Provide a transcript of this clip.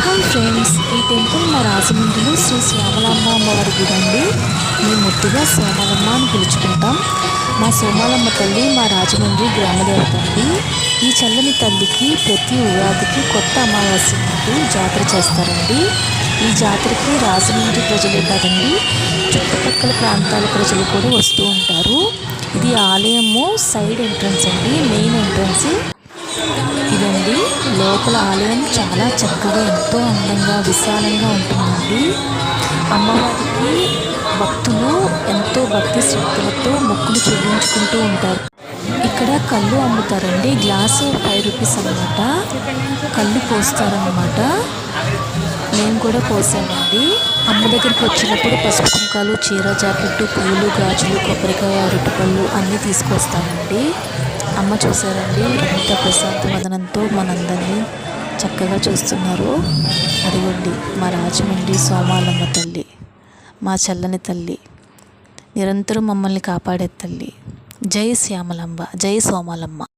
Hi friends ఈ temple మా రాజమండ్రిలో శ్రీ శ్యామలమ్మ అమ్మవారి గుడి అండి మేము ముద్దుగా సోమాలమ్మ అని పిలుచుకుంటాం. మా సోమాలమ్మ తల్లి మా రాజమండ్రి గ్రామదేవత అండి. ఈ చల్లని తల్లికి ప్రతి ఉగాదికి కొత్త అమావాస్య నాడు జాతర చేస్తారండి. ఈ జాతరకి రాజమండ్రి ప్రజలే కాదండి. చుట్టుపక్కల ప్రాంతాల ప్రజలు కూడా వస్తూ ఉంటారు. ఇది ఆలయము సైడ్ ఎంట్రన్స్ అండి మెయిన్ ఎంట్రన్స్. లోపల ఆలయం చాలా చక్కగా ఎంతో అందంగా విశాలంగా ఉంటుందండి. అమ్మవారికి భక్తులు ఎంతో భక్తి శ్రద్ధలతో మొక్కులు చెల్లించుకుంటూ ఉంటారు. ఇక్కడ కళ్ళు అమ్ముతారండి. గ్లాసు ఫైవ్ రూపీస్ అన్నమాట. కళ్ళు పోస్తారనమాట మేము కూడా పోసామండి అమ్మ దగ్గరికి వచ్చినప్పుడు పసుపు కుంకాలు చీర జాకెట్టు పూలు గాజులు కొబ్బరికాయ అరటిపళ్ళు అన్నీ తీసుకొస్తామండి అమ్మ చూసారండి ఎంత ప్రశాంత వదనంతో మనందరినీ చక్కగా చూస్తున్నారు. అదిగోండి మా రాజమండ్రి సోమాలమ్మ తల్లి మా చల్లని తల్లి నిరంతరం మమ్మల్ని కాపాడే తల్లి. జై శ్యామలమ్మ జై సోమాలమ్మ.